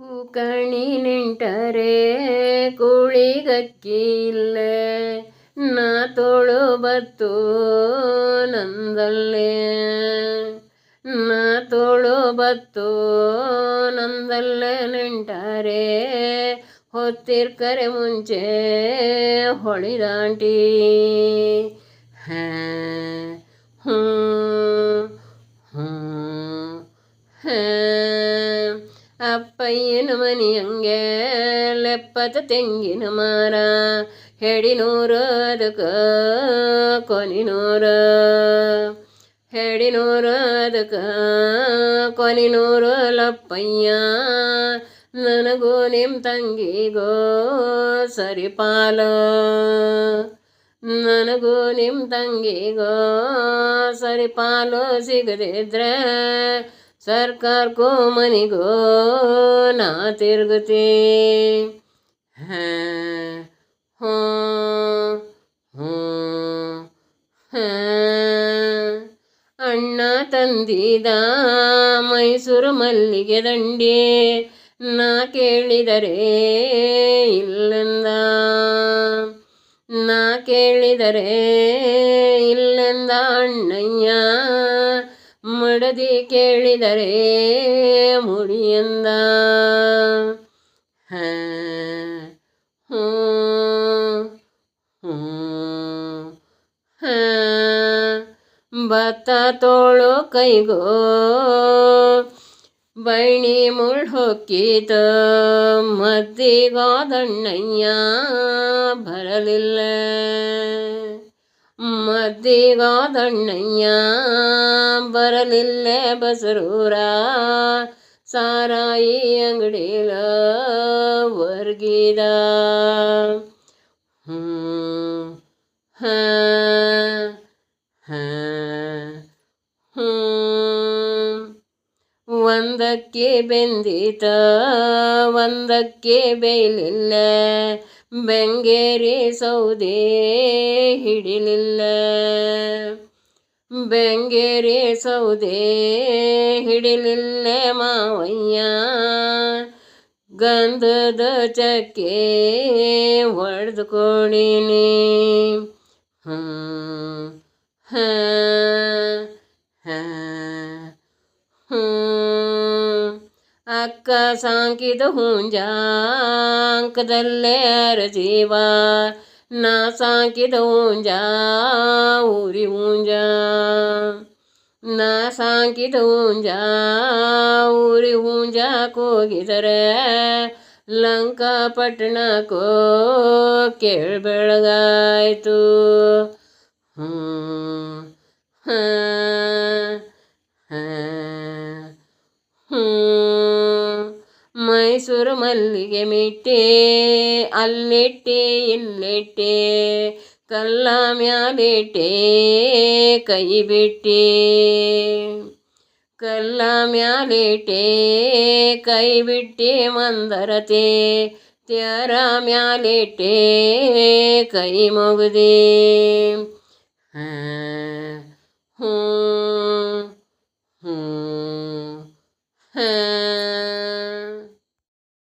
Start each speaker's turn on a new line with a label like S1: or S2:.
S1: ಕೂಕಣಿ ನಿಂಟರೆ ಕೂಳಿಗಕ್ಕಿಲ್ಲೇ. ನಾ ತೋಳು ಬತ್ತು ನಂದಲ್ಲೇ. ನಾ ತೋಳು ಬತ್ತು ನಂದಲ್ಲೇ ನಿಂಟರೆ ಹೊತ್ತಿರ್ಕರೆ ಮುಂಚೆ ಹೊಳಿದಾಂಟಿ. ಹ್ಞೂ ಹ್ಞೂ ಹ್ಞೂ ಅಪ್ಪಯ್ಯನ ಮನೆಯಂಗೆ ಲೆಪ್ಪದ ತೆಂಗಿನ ಮರ, ಹೆಡಿನೂರು ಅದಕ್ಕೆ ಕೊನಿನೂರು. ಹೆಡಿನೂರು ಅದಕ್ಕೆ ಕೊನಿನೂರು ಲಪ್ಪಯ್ಯ, ನನಗೂ ನಿಮ್ಮ ತಂಗಿಗೋ ಸರಿಪಾಲ. ನನಗೂ ನಿಮ್ಮ ತಂಗಿಗೋ ಸರಿಪಾಲು ಸಿಗದಿದ್ರೆ ಸರ್ಕಾರಕ್ಕೂ ಮನಿಗೋ ನಾ ತಿರುಗುತ್ತೆ ಹ್ಞೂ ಹ್ಞೂ ಅಣ್ಣ ತಂದಿದ ಮೈಸೂರು ಮಲ್ಲಿಗೆ ದಂಡಿ ನಾ ಕೇಳಿದರೆ ಇಲ್ಲಂದ. ನಾ ಕೇಳಿದರೆ ಇಲ್ಲಂದ ಅಣ್ಣಯ್ಯ. ಮಡದಿ ಕೇಳಿದರೆ ಮುಡಿಯಂದ? ಭತ್ತ ತೋಳು ಕೈಗೋ ಬೈಣಿ ಮುಳ್ ಹೊಕ್ಕಿತ ಮದ್ದಿಗಾದಣ್ಣಯ್ಯ ಬರಲಿಲ್ಲ. ಮದ್ದಿಗಾದಣ್ಣಯ್ಯ ಬರಲಿಲ್ಲೇ ಬಸರೂರ ಸಾರಾಯಿ ಅಂಗಡಿಲ ವರ್ಗಿದ. ಒಂದಕ್ಕೆ ಬೆಂದಿತ ಒಂದಕ್ಕೆ ಬೇಯಲಿಲ್ಲ ಬೆಂಗೇರಿ ಸೌದೆ ಹಿಡಿಲಿಲ್ಲ. ಬೆಂಗೇರಿ ಸೌದೆ ಹಿಡಿಲಿಲ್ಲ ಮಾವಯ್ಯ. ಗಂಧದ ಚಕ್ಕೆ ಹೊಡೆದುಕೊಂಡಿನಿ ಹ್ಞೂ ಹಾಂ ಹಾಂ. ಅಕ್ಕ ಸಾಂಕಿದ ಹುಂಜ ಅಂಕದಲ್ಲೇ ಅರಜೀವ ನಾ ಸಾಂಕಿದ ಹುಂಜ ಊರಿ ಹುಂಜ ನಾ ಸಾಂಕಿದ ಹುಂಜ ಊರಿ ಹುಂಜ ಹೋಗಿದರೆ ಲಂಕಾಪಟ್ಟಣಕ್ಕೋ ಕೇಳ್ಬೆಳಗಾಯ್ತು ಹ್ಞೂ നെഞ്ചുറ മല്ലിക മീട്ടേ അല്ലേട്ടേ ഇല്ലേട്ടേ കല്ലാമ്യാലേട്ടേ കൈവിട്ടേ കല്ലാമ്യാലേട്ടേ കൈവിട്ടേ മന്ദരത്തെ ത്യാരാമ്യാലേട്ടേ കൈമുകുതേ